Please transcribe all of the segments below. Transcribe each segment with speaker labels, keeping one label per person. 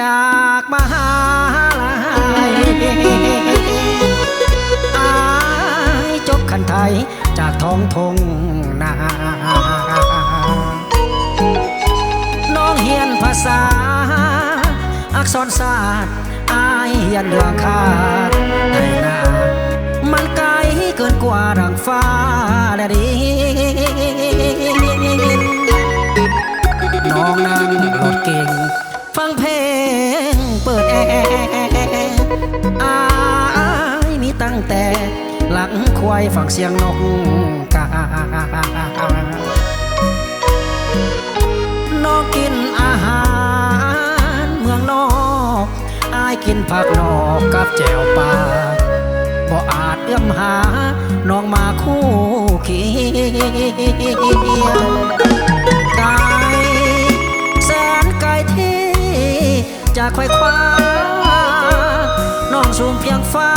Speaker 1: จากมหาลัยอายจบขันไทยจากท้องทงนา น้องเฮียนภาษา อักษรศาสตร์อายยนเรื่องคาดไทยนา มันไกลเกินกว่ารังฟ้าและดิน้องนั่งรถเก่ง ฟังเพลงเปิดแอร์อายมีตั้งแต่หลังควายฟังเสียงนกกาน้องกินอาหาร เมืองนอกอายกินผักนอกกับแจวปลาบ่อาจเอื้อมหา น้องมาคู่เคียง ค่อยคว้า น้องสูงเพียงฟ้า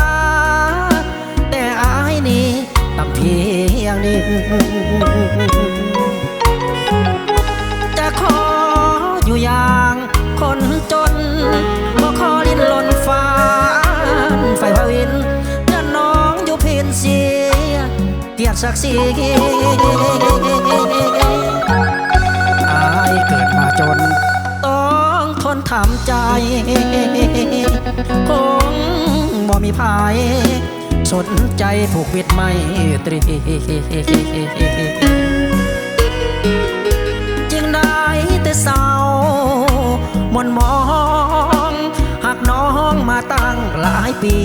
Speaker 1: แต่อายนี่ต่ำเพียงนี้ จะขออยู่อย่างคนจนบ่ขอลิ้นหล่นฟ้าไฟพระวินจะน้องอยู่เพียนเสียเกียรติศักดิ์ศรี ใจ คงบ่มีภายสนใจผูกมิตรไม่ตรีจึงได้แต่เศร้ามนมองหากน้องมาตั้งหลายปี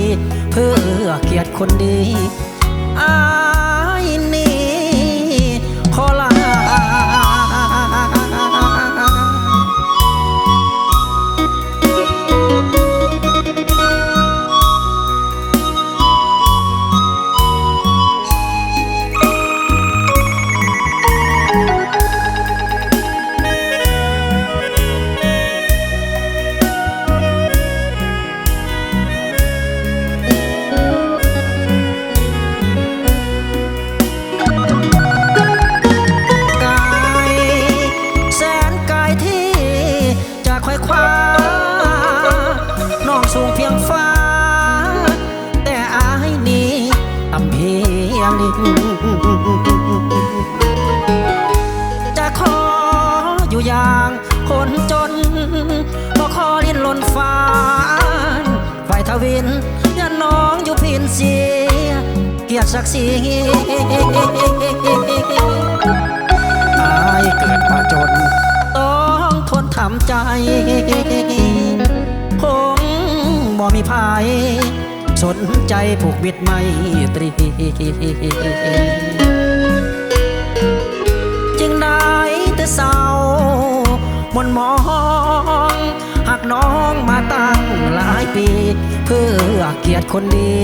Speaker 1: เพื่อเกียรติคนดีอา องสูงเพียงฟ้า แต่อายนี้ต่ำเพียงดินจะขออยู่อย่างคนจนบ่ขอลิ้นหล่นฟ้าไฟทวินย่าน้องอยู่พินเสีย เกียรติศักดิ์ศรีอายเกิดมาจน ต้องทนทำใจ มีภายสนใจผูกมิตไม่ตรี จึงได้แต่เศร้ามนมอง หากน้องมาตั้งหลายปี เพื่อเกียรติคนดี